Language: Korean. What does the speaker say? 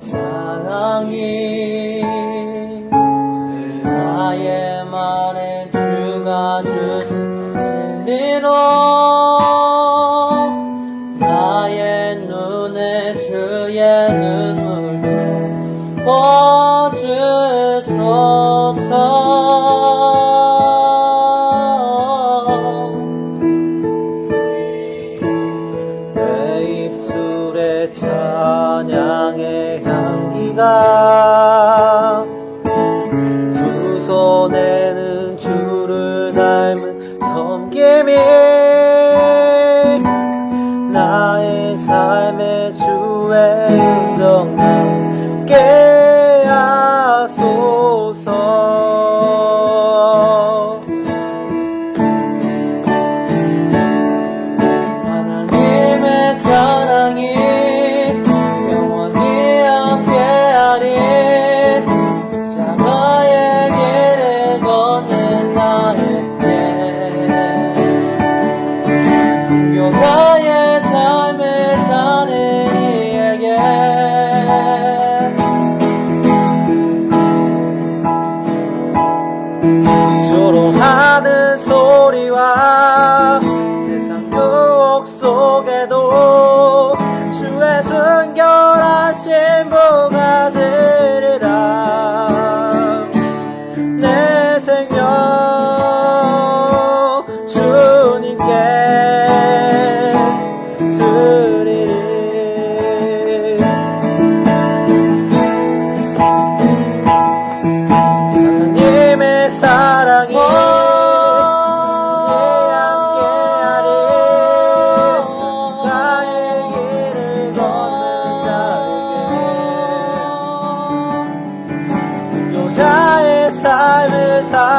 사랑이 나의 말에 주가 주신 진리로 나의 눈에 주의 눈물 채워주소 찬양의 향기가 두 손에는 주를 닮은 섬김이 나의 삶의 주의 음정 깊게 서로 하는 소리와 세상 그 유혹 속에도